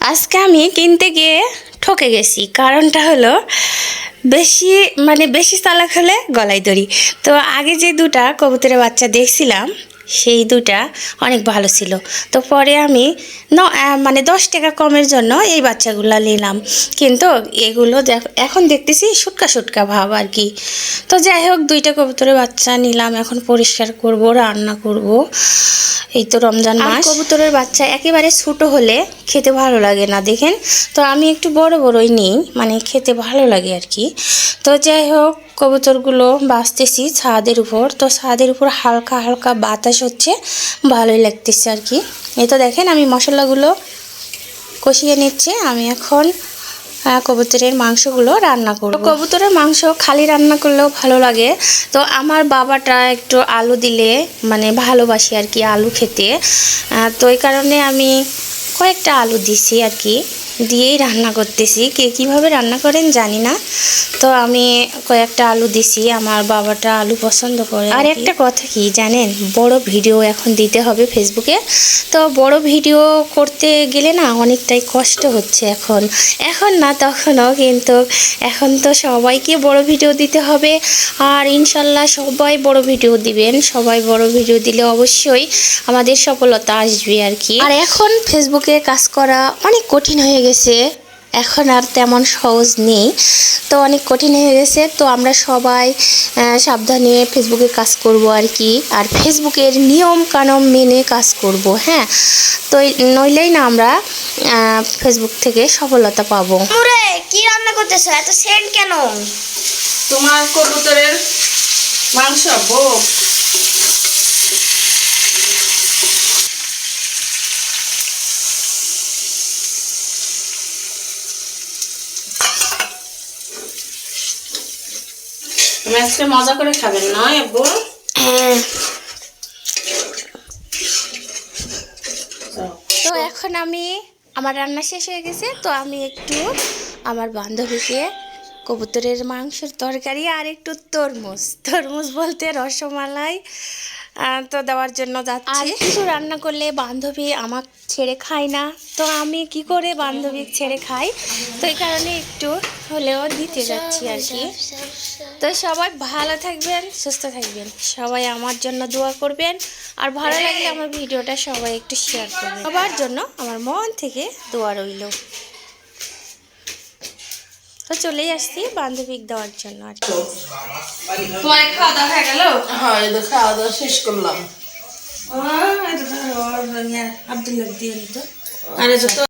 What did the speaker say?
আজকে আমি কিনতে গিয়ে ঠকে গেছি, কারণটা হলো বেশি মানে বেশি চালাক হলে গলায় দড়ি। তো আগে যে দুটা কবুতরের বাচ্চা দেখছিলাম সেই দুটা অনেক ভালো ছিল। তো পরে আমি ন মানে দশ টাকা কমের জন্য এই বাচ্চাগুলো নিলাম। কিন্তু এগুলো দেখ এখন দেখতেছি সুটকা সুটকা ভাব আর কি। তো যাই হোক দুইটা কবুতরের বাচ্চা নিলাম এখন পরিষ্কার করব রান্না করব। এই তো রমজান মাস। কবুতরের বাচ্চা একেবারে ছোট হলে খেতে ভালো লাগে না দেখেন। তো আমি একটু বড় বড়ই নিই মানে খেতে ভালো লাগে আর কি। তো যাই হোক কবুতরগুলো বাঁচতেছি ছাদের উপর। তো ছাদের উপর হালকা হালকা বাতাস হচ্ছে, ভালোই লাগতেছে আর কি। এই তো দেখেন, আমি মশলাগুলো কষিয়ে নিচ্ছে। আমি এখন কবুতরের মাংসগুলো রান্না করব। কবুতরের মাংস খালি রান্না করলেও ভালো লাগে। তো আমার বাবাটা একটু আলু দিলে মানে ভালোবাসি আর কি আলু খেতে। তো এই কারণে আমি কয়েকটা আলু দিছি আর কি। দিয়েই রান্না করতেছি। কে কীভাবে রান্না করেন জানি না। তো আমি কয়েকটা আলু দিছি আমার বাবাটা আলু পছন্দ করে আর একটা কথা কি জানেন বড় ভিডিও এখন দিতে হবে ফেসবুকে। তো বড় ভিডিও করতে গেলে না অনেকটাই কষ্ট হচ্ছে এখন। এখন না তখনও কিন্তু এখন তো সবাইকে বড় ভিডিও দিতে হবে। আর ইনশাল্লাহ সবাই বড় ভিডিও দিবেন। সবাই বড় ভিডিও দিলে অবশ্যই আমাদের সফলতা আসবে আর কি। আর এখন ফেসবুকে কাজ করা অনেক কঠিন হয়ে গেছে। এখন আর তেমন সহজ নেই। তো অনেক কঠিন হয়ে গেছে তো আমরা সবাই সাবধানে ফেসবুকে কাজ করব আর কি। আর ফেসবুকের নিয়ম কানুন মেনে কাজ করব হ্যাঁ? তো নইলেই না আমরা ফেসবুক থেকে সফলতা পাবো। মুরে কি রান্না করতেছ? এত সেন্ট কেন? তোমার কবুতরের মাংস তুমি আজকে মজা করে খাবেন নয় আব্বু? তো এখন আমি, আমার রান্না শেষ হয়ে গেছে, তো আমি একটু আমার বান্ধবীকে কবুতরের মাংসের তরকারি আর একটু তরমুজ। তরমুজ বলতে রসমালাই তো দেওয়ার জন্য যাচ্ছি। কিছু রান্না করলে বান্ধবী আমার ছেড়ে খায় না। তো আমি কি করে বান্ধবী ছেড়ে খাই? তো এই কারণে একটু হলেও দিতে যাচ্ছি আর কি। তো সবাই ভালো থাকবেন, সুস্থ থাকবেন। সবাই আমার জন্য দোয়া করবেন। আর ভালো লাগলে আমার ভিডিওটা সবাই একটু শেয়ার করবেন। সবার জন্য আমার মন থেকে দোয়া রইল। তো চলেই আসছি বান্ধবী দেওয়ার জন্য আর কি। তোমার খাওয়া দাওয়া হয়ে গেল? হ্যাঁ এই খাওয়া দাওয়া শেষ করলাম। আব্দুল্লাহ দিয়ে নিত আরে